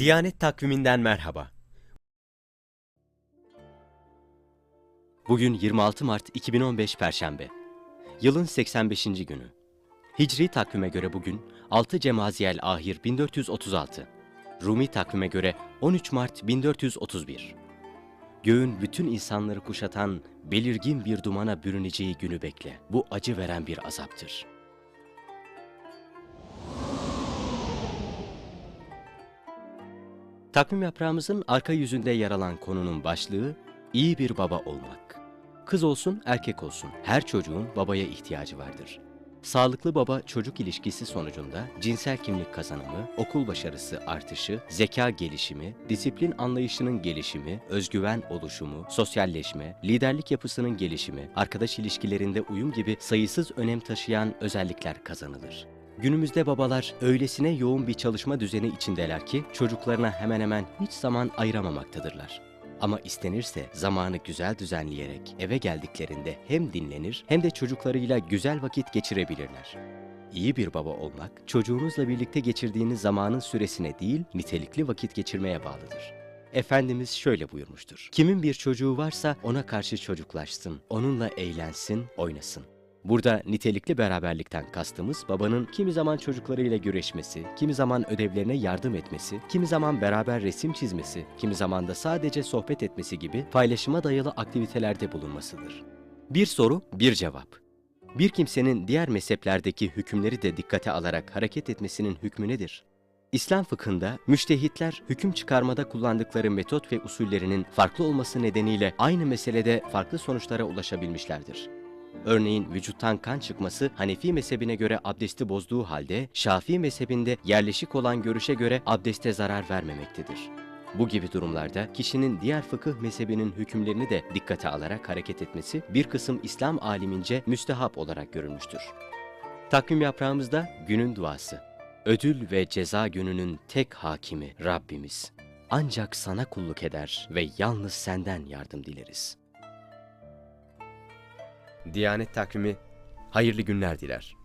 Diyanet takviminden merhaba. Bugün 26 Mart 2015 Perşembe. Yılın 85. günü. Hicri takvime göre bugün 6 Cemaziyel Ahir 1436. Rumi takvime göre 13 Mart 1431. Göğün bütün insanları kuşatan belirgin bir dumana bürüneceği günü bekle. Bu acı veren bir azaptır. Takvim yaprağımızın arka yüzünde yer alan konunun başlığı iyi bir baba olmak. Kız olsun, erkek olsun her çocuğun babaya ihtiyacı vardır. Sağlıklı baba çocuk ilişkisi sonucunda cinsel kimlik kazanımı, okul başarısı artışı, zeka gelişimi, disiplin anlayışının gelişimi, özgüven oluşumu, sosyalleşme, liderlik yapısının gelişimi, arkadaş ilişkilerinde uyum gibi sayısız önem taşıyan özellikler kazanılır. Günümüzde babalar öylesine yoğun bir çalışma düzeni içindeler ki çocuklarına hemen hemen hiç zaman ayıramamaktadırlar. Ama istenirse zamanı güzel düzenleyerek eve geldiklerinde hem dinlenir hem de çocuklarıyla güzel vakit geçirebilirler. İyi bir baba olmak, çocuğunuzla birlikte geçirdiğiniz zamanın süresine değil, nitelikli vakit geçirmeye bağlıdır. Efendimiz şöyle buyurmuştur. Kimin bir çocuğu varsa ona karşı çocuklaşsın, onunla eğlensin, oynasın. Burada nitelikli beraberlikten kastımız babanın kimi zaman çocuklarıyla güreşmesi, kimi zaman ödevlerine yardım etmesi, kimi zaman beraber resim çizmesi, kimi zaman da sadece sohbet etmesi gibi paylaşıma dayalı aktivitelerde bulunmasıdır. Bir soru, bir cevap. Bir kimsenin diğer mezheplerdeki hükümleri de dikkate alarak hareket etmesinin hükmü nedir? İslam fıkhında müştehitler hüküm çıkarmada kullandıkları metot ve usullerinin farklı olması nedeniyle aynı meselede farklı sonuçlara ulaşabilmişlerdir. Örneğin vücuttan kan çıkması Hanefi mezhebine göre abdesti bozduğu halde Şafii mezhebinde yerleşik olan görüşe göre abdeste zarar vermemektedir. Bu gibi durumlarda kişinin diğer fıkıh mezhebinin hükümlerini de dikkate alarak hareket etmesi bir kısım İslam alimince müstehap olarak görülmüştür. Takvim yaprağımızda günün duası. Ödül ve ceza gününün tek hakimi Rabbimiz. Ancak sana kulluk eder ve yalnız senden yardım dileriz. Diyanet takvimi hayırlı günler diler.